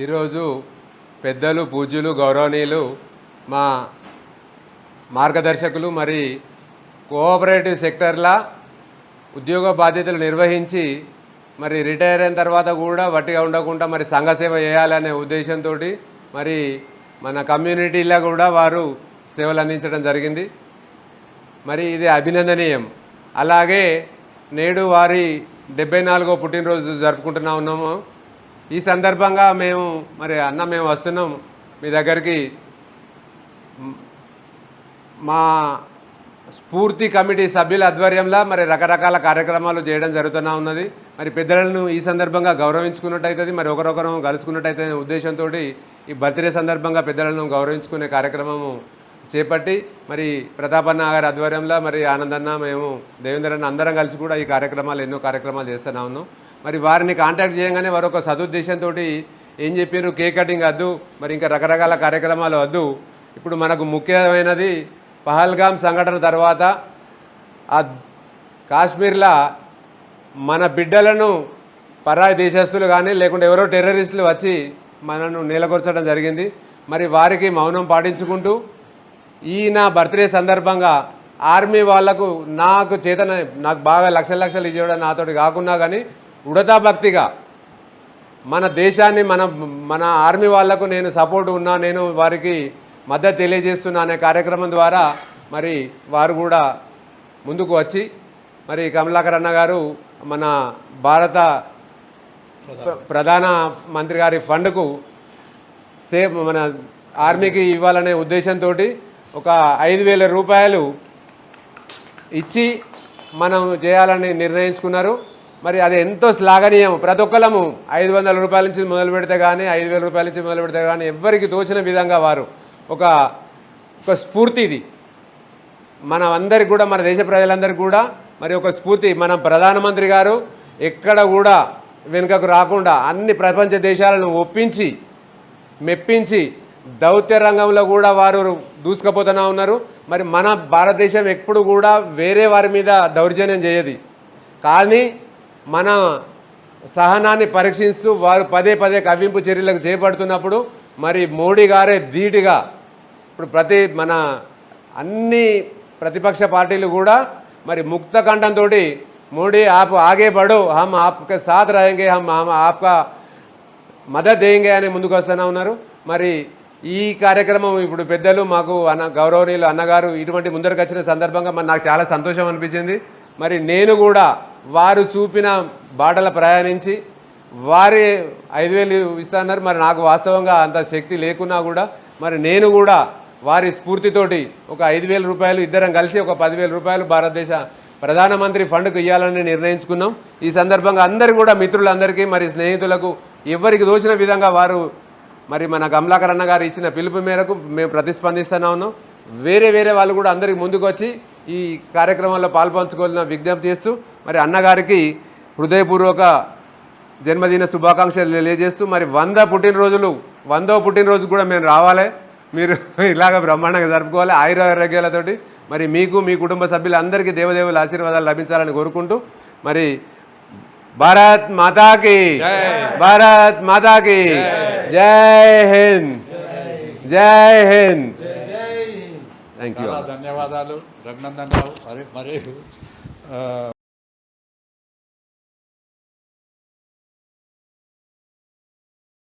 ఈరోజు పెద్దలు పూజ్యులు గౌరవనీయులు మా మార్గదర్శకులు మరి కోఆపరేటివ్ సెక్టర్ల ఉద్యోగ బాధ్యతలు నిర్వహించి మరి రిటైర్ అయిన తర్వాత కూడా వట్టిగా ఉండకుండా మరి సంఘసేవ చేయాలనే ఉద్దేశంతో మరి మన కమ్యూనిటీలో కూడా వారు సేవలు అందించడం జరిగింది. మరి ఇది అభినందనీయం. అలాగే నేడు వారి డెబ్బై నాలుగో పుట్టినరోజు జరుపుకుంటున్నా ఉన్నాము. ఈ సందర్భంగా మేము మరి అన్న మేము వస్తున్నాం. మీ దగ్గరికి మా స్ఫూర్తి కమిటీ సభ్యుల ఆధ్వర్యంలో మరి రకరకాల కార్యక్రమాలు చేయడం జరుగుతూనే ఉన్నది. మరి పెద్దలను ఈ సందర్భంగా గౌరవించుకున్నట్టయితుంది మరి ఒకరొకరు కలుసుకున్నట్టయితే ఉద్దేశంతో ఈ బర్త్డే సందర్భంగా పెద్దలను గౌరవించుకునే కార్యక్రమము చేపట్టి మరి ప్రతాపన్న గారి ఆధ్వర్యంలో మరి ఆనందన్న మేము దేవేంద్రన్న అందరం కలిసి కూడా ఈ కార్యక్రమాలు ఎన్నో కార్యక్రమాలు చేస్తూనే ఉన్నాం. మరి వారిని కాంటాక్ట్ చేయగానే వారు ఒక సదుద్దేశంతో ఏం చెప్పారు కేక్ కటింగ్ వద్దు మరి ఇంకా రకరకాల కార్యక్రమాలు వద్దు. ఇప్పుడు మనకు ముఖ్యమైనది పహల్గామ్ సంఘటన తర్వాత ఆ కాశ్మీర్లో మన బిడ్డలను పరాయి దేశస్తులు కానీ లేకుంటే ఎవరో టెర్రరిస్టులు వచ్చి మనను నీలకొల్చడం జరిగింది. మరి వారికి మౌనం పాటించుకుంటూ ఈ నా బర్త్డే సందర్భంగా ఆర్మీ వాళ్ళకు నాకు చేతన నాకు బాగా లక్షల లక్షలు ఇవ్వడం నాతోటి కాకున్నా కానీ ఉడతా భక్తిగా. మన దేశాన్ని మన మన ఆర్మీ వాళ్ళకు నేను సపోర్ట్ ఉన్నా నేను వారికి మద్దతు తెలియజేస్తున్నా అనే కార్యక్రమం ద్వారా మరి వారు కూడా ముందుకు వచ్చి మరి కమలాకర్ అన్న గారు మన భారత ప్ర- ప్రధాన మంత్రి గారి ఫండ్కు సేఫ్ మన ఆర్మీకి ఇవ్వాలనే ఉద్దేశంతో ఒక ఐదు వేల రూపాయలు ఇచ్చి మనం చేయాలని నిర్ణయించుకున్నారు. మరి అది ఎంతో శ్లాఘనీయం ప్రతి ఒక్కరము ఐదు వందల రూపాయల నుంచి మొదలు పెడితే కానీ ఐదు వేల రూపాయల నుంచి మొదలు పెడితే కానీ ఎవ్వరికి తోచిన విధంగా వారు ఒక ఒక స్ఫూర్తి ఇది. మన అందరికి కూడా మన దేశ ప్రజలందరికీ కూడా మరి ఒక స్ఫూర్తి. మన ప్రధానమంత్రి గారు ఎక్కడ కూడా వెనుకకు రాకుండా అన్ని ప్రపంచ దేశాలను ఒప్పించి మెప్పించి దౌత్య రంగంలో కూడా వారు దూసుకుపోతూనే ఉన్నారు. మరి మన భారతదేశం ఎప్పుడు కూడా వేరే వారి మీద దౌర్జన్యం చేయదు. కానీ మన సహనాన్ని పరీక్షిస్తూ వారు పదే పదే కవ్వింపు చర్యలకు చేపడుతున్నప్పుడు మరి మోడీ గారే ధీటిగా ఇప్పుడు ప్రతి మన అన్ని ప్రతిపక్ష పార్టీలు కూడా మరి ముక్త కంఠంతో మోడీ ఆప్ ఆగే పడు హమ్ ఆప్కే సాత్ రాయంగే హమ్ హమ్ ఆప్కా మద్దతు దేయంగే అని ముందుకు వస్తూనే ఉన్నారు. మరి ఈ కార్యక్రమం ఇప్పుడు పెద్దలు మాకు అన్న గౌరవనీయులు అన్నగారు ఇటువంటి ముందరకు వచ్చిన సందర్భంగా మరి నాకు చాలా సంతోషం అనిపించింది. మరి నేను కూడా వారు చూపిన బాటల ప్రయాణించి వారి ఐదు వేలు ఇస్తున్నారు మరి నాకు వాస్తవంగా అంత శక్తి లేకున్నా కూడా మరి నేను కూడా వారి స్ఫూర్తితోటి ఒక ఐదు వేల రూపాయలు ఇద్దరం కలిసి ఒక పదివేల రూపాయలు భారతదేశ ప్రధానమంత్రి ఫండ్కు ఇవ్వాలని నిర్ణయించుకున్నాం. ఈ సందర్భంగా అందరు కూడా మిత్రులందరికీ మరి స్నేహితులకు ఎవరికి దోచిన విధంగా వారు మరి మన కమలాకరణ గారు ఇచ్చిన పిలుపు మేరకు మేము ప్రతిస్పందిస్తూనే ఉన్నాం. వేరే వేరే వాళ్ళు కూడా అందరికి ముందుకు వచ్చి ఈ కార్యక్రమంలో పాల్పంచుకోవాలని విజ్ఞప్తి చేస్తూ మరి అన్నగారికి హృదయపూర్వక జన్మదిన శుభాకాంక్షలు తెలియజేస్తూ మరి వంద పుట్టినరోజులు వందో పుట్టినరోజు కూడా మేము రావాలి. మీరు ఇలాగ బ్రహ్మాండంగా జరుపుకోవాలి. ఆయుర ఆరోగ్యాలతోటి మరి మీకు మీ కుటుంబ సభ్యులందరికీ దేవదేవుల ఆశీర్వాదాలు లభించాలని కోరుకుంటూ మరి భారత్ మాతాకి భారత్ మాతాకి జై హింద్ జై హింద్. థ్యాంక్ యూ ధన్యవాదాలు. రఘునందన్ రావు మరి మరియు